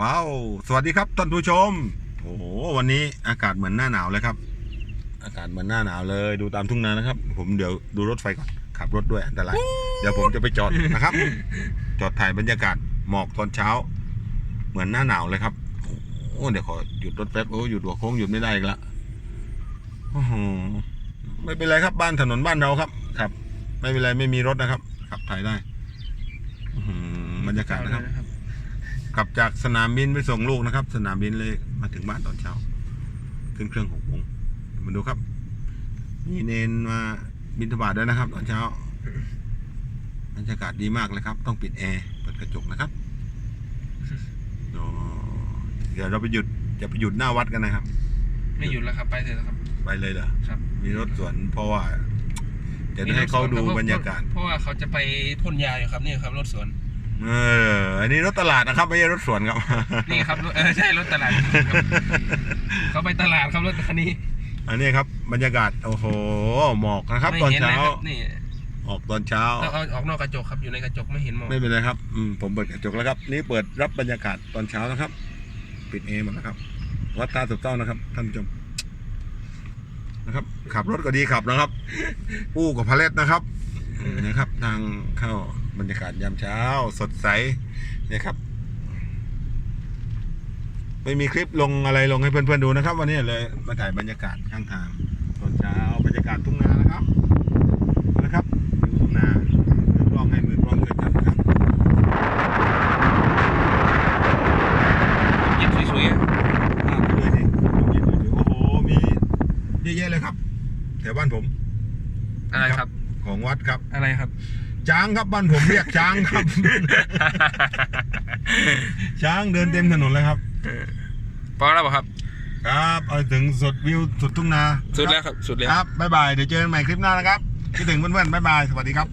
ว้าว สวัสดีครับท่านผู้ชม โอ้โห วันนี้อากาศเหมือนหน้าหนาวเลยครับ อากาศเหมือนหน้าหนาวเลย ดูตามทุ่งนานะครับ ผมเดี๋ยวดูรถไฟก่อน ขับรถด้วยอันตราย เดี๋ยวผมจะไปจอดนะครับ จอดถ่ายบรรยากาศหมอกตอนเช้า เหมือนหน้าหนาวเลยครับ โอ้เดี๋ยวขอหยุดรถแป๊บ โอ้หยุดหัวโค้งหยุดไม่ได้อีกละโอ้โหไม่เป็นไรครับ บ้านถนนบ้านเราครับ ครับ ไม่เป็นไรไม่มีรถนะครับ ขับถ่ายได้อื้อหือบรรยากาศนะครับ กลับจากสนามบินไปส่งลูกนะครับ สนามบินเลยมาถึงบ้านตอนเช้า ขึ้นเครื่องหกโมงมาดูครับ มีเนนมาบินทบาทด้วยนะครับ ตอนเช้าบรรยากาศดีมากเลยครับ ต้องปิดแอร์เปิดกระจกนะครับอ๋อเดี๋ยวเราไปหยุดจะไปหยุดหน้าวัดกันนะครับ ไม่หยุดแล้วครับ ไปเถอะครับ ไปเลยเหรอครับ มีรถสวนเพราะว่าจะได้ให้เขาดูบรรยากาศ เพราะว่าเขาจะไปพ่นยาอยู่ครับนี่ครับรถสวน เอออันนี้รถตลาดนะครับ ไม่ใช่รถสวนครับ นี่ครับรถเออใช่รถตลาดครับเขาไปตลาดครับรถคันนี้ อันนี้ครับ บรรยากาศโอ้โหหมอกนะครับไม่ตอนเห็นเช้าเลยครับนี่ออกตอนเช้าเอาเอาออกนอกกระจกครับอยู่ในกระจกไม่เห็นหมอกไม่เป็นไรครับอืมผมเปิดกระจกแล้วครับ นี่เปิดรับบรรยากาศตอนเช้านะครับ ปิดเอหมดนะครับ วัดตาสุดต้องนะครับ ท่านผู้ชมนะครับ ขับรถก็ดีขับนะครับ ปู้กับพาเลตนะครับ นะครับ ทางเข้าบรรยากาศยามเช้า สดใสนะครับ ไม่มีคลิปลงอะไรลงให้เพื่อนๆดูนะครับ วันนี้เลยมาถ่ายบรรยากาศข้างทางตอนเช้าบรรยากาศทุ่งนานะครับนะครับอยู่ทุ่งนามือกล้องให้มือกล้องช่วยจับนะครับเย็บสวยๆอะภาพไปด้วยสิผมยินดีโอ้โหมีเยอะแยะเลยครับแถวบ้านผมอะไรครับ ของวัดครับ อะไรครับ ช้างครับบ้านผมเรียกช้างครับ ช้างเดินเต็มถนนเลยครับ พอแล้วเปล่าครับ ครับเอาถึงสุดวิวสุดทุ่งนาสุดแล้วครับ สุดแล้ว ครับบ๊ายบายเดี๋ยวเจอกันใหม่คลิปหน้านะครับคิดถึงเพื่อนๆบ๊ายบายสวัสดีครับ